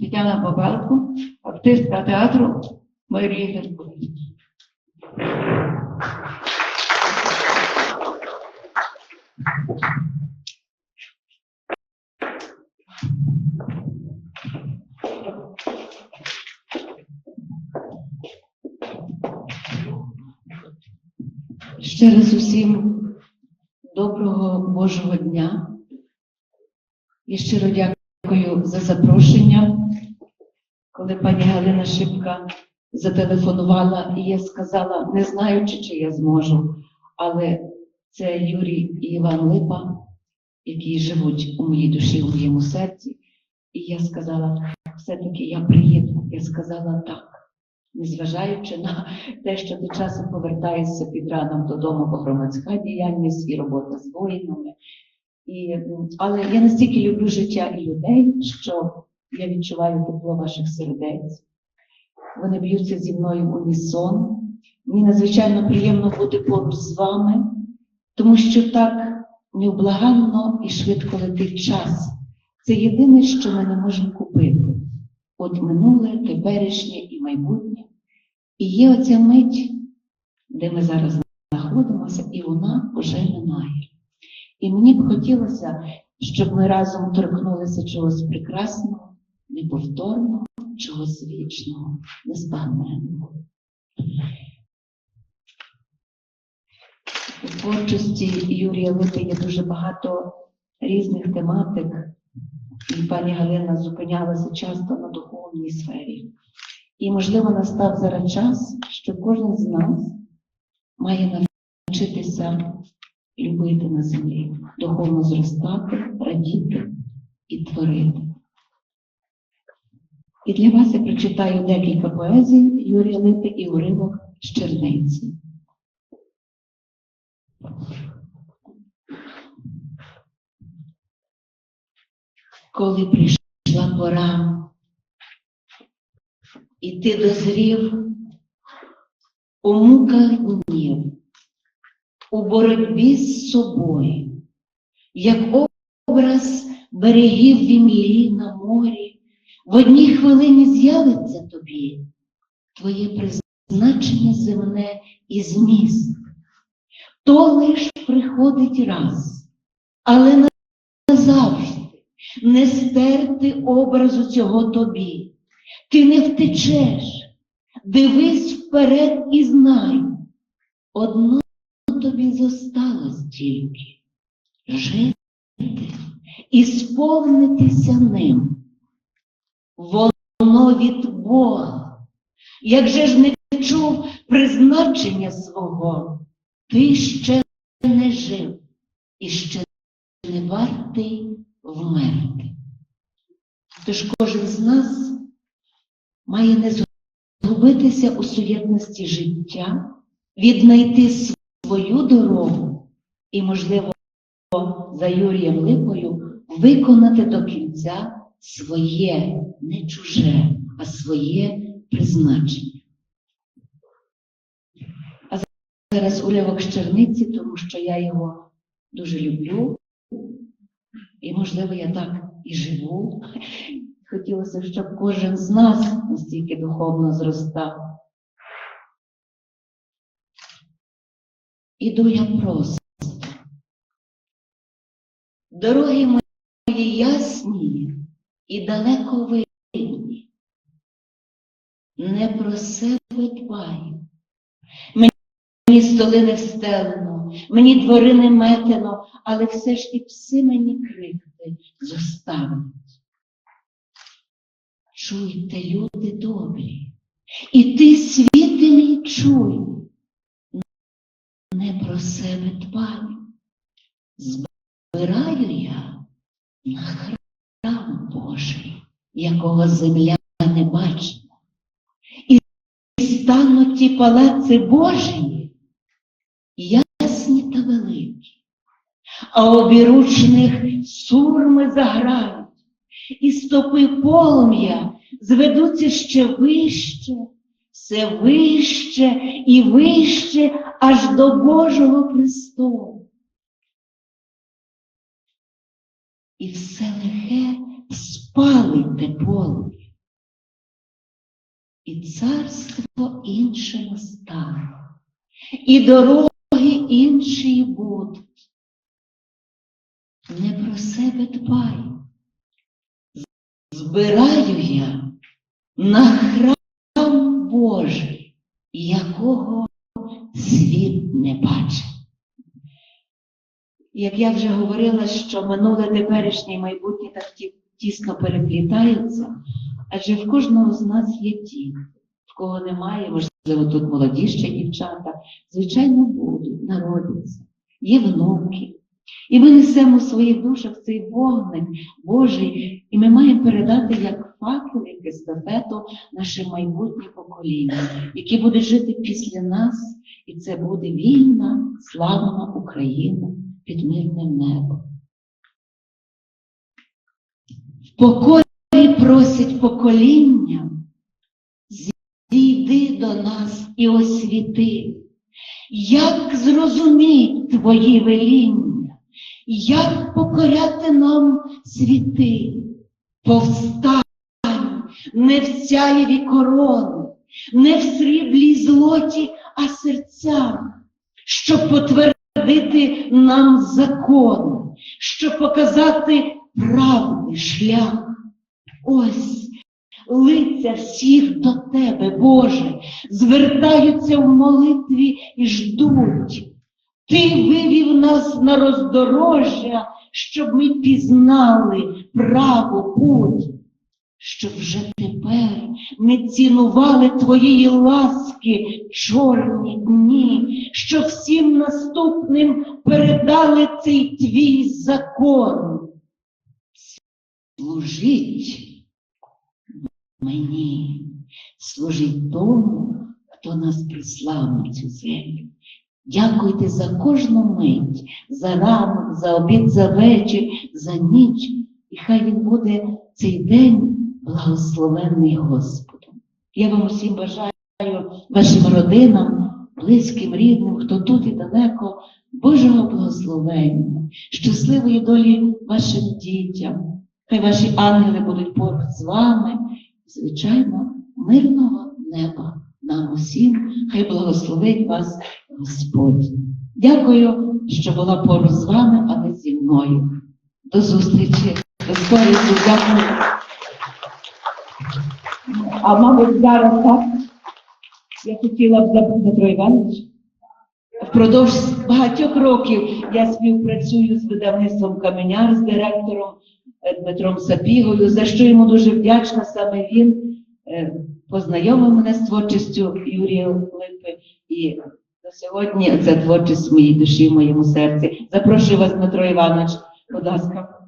Тетяна Бабалко, артистка театру Марії Геркулес. Ще раз усім доброго Божого дня. І щиро дякую за запрошення. Коли пані Галина Шипка зателефонувала, і я сказала, не знаючи, чи я зможу, але це Юрій і Іван Липа, які живуть у моїй душі, у моєму серці. І я сказала, все-таки я приїду. Я сказала так, незважаючи на те, що ти часом повертаєшся під ранок додому, бо громадська діяльність і робота з воїнами. І, але я настільки люблю життя і людей, що я відчуваю тепло ваших сердець. Вони б'ються зі мною в унісон. Мені надзвичайно приємно бути поруч з вами, тому що так невблаганно і швидко летить час. Це єдине, що ми не можемо купити. От минуле, теперішнє і майбутнє. І є оця мить, де ми зараз знаходимося, і вона вже минає. І мені б хотілося, щоб ми разом торкнулися чогось прекрасного, неповторного, чогось вічного, незбагненного. У творчості Юрія Липи є дуже багато різних тематик, і пані Галина зупинялася часто на духовній сфері. І, можливо, настав зараз час, що кожен з нас має навчитися любити на землі, духовно зростати, радіти і творити. І для вас я прочитаю декілька поезій Юрія Липи і уривок з Черниці. Коли прийшла пора, і ти дозрів у муках днів, у боротьбі з собою, як образ берегів в імлі на морі, в одній хвилині з'явиться тобі твоє призначення земне і зміст. То лиш приходить раз, але назавжди не стерти образу цього тобі. Ти не втечеш, дивись вперед і знай. Одно тобі зосталось тільки жити і сповнитися ним. Воно від Бога. Як же ж не чув призначення свого, ти ще не жив і ще не вартий вмерти. Тож кожен з нас має не згубитися у суєтності життя, віднайти свою дорогу і, можливо, за Юрієм Липою виконати до кінця своє, не чуже, а своє призначення. А зараз уривок з черниці, тому що я його дуже люблю. І, можливо, я так і живу. Хотілося, щоб кожен з нас настільки духовно зростав. Іду я просто. Дороги мої ясні і далеко видні. Не про себе дбаю. Мені столи не встелено, мені двори не метено, але все ж і пси мені крикти зоставить. Чуйте, люди добрі, і ти світи мій чуй, не про себе дбаю. Збираю я на храм Божий, якого земля не бачила. І стануть ті палаци Божії, ясні та великі, а обіручних сурми заграють, і стопи полум'я зведуться ще вище, все вище і вище аж до Божого престолу. І все лихе спалить те полум'я, і царство інше настане, і дороги інші будуть. Не про себе дбай. Збираю я на храм Як я вже говорила, що минуле, теперішнє і майбутнє так тісно переплітаються, адже в кожного з нас є діти, в кого немає, можливо, тут молоді ще дівчата, звичайно, будуть, народяться, є внуки. І ми несемо в своїх душах цей вогник Божий, і ми маємо передати як факел, як естафету наше майбутнє покоління, які буде жити після нас, і це буде вільна, славна Україна під мирним небом. В покорі просить покоління, зійди до нас і освіти, як зрозуміть твої веління, як покоряти нам світи, повстань, не в сяєві корони, не в сріблі злоті, а серця, щоб потвердити нам закон, щоб показати правний шлях. Ось лиця всіх до тебе, Боже, звертаються в молитві і ждуть. Ти вивів нас на роздорожжя, щоб ми пізнали право путь, щоб вже тепер ми цінували Твоєї ласки чорні дні, що всім наступним передали цей твій закон. Служить мені, служить тому, хто нас прислав на цю землю. Дякуйте за кожну мить, за ранок, за обід, за вечір, за ніч. І хай він буде цей день благословенний Господом. Я вам усім бажаю вашим родинам, близьким, рідним, хто тут і далеко, Божого благословення, щасливої долі вашим дітям. Хай ваші ангели будуть поруч з вами, звичайно, мирного неба нам усім. Хай благословить вас Господь. Дякую, що була поруч з вами, а не зі мною. До зустрічі. До скорої. Дякую. А мабуть, зараз так. Я хотіла б запитати Дмитро Іванович. Впродовж багатьох років я співпрацюю з видавництвом Каменяр, з директором е, Дмитром Сапігою, за що йому дуже вдячна. Саме він е, познайомив мене з творчістю Юрія Липи. І на сьогодні це творчість в моїй душі, в моєму серці. Запрошую вас, Дмитро Іванович, будь ласка.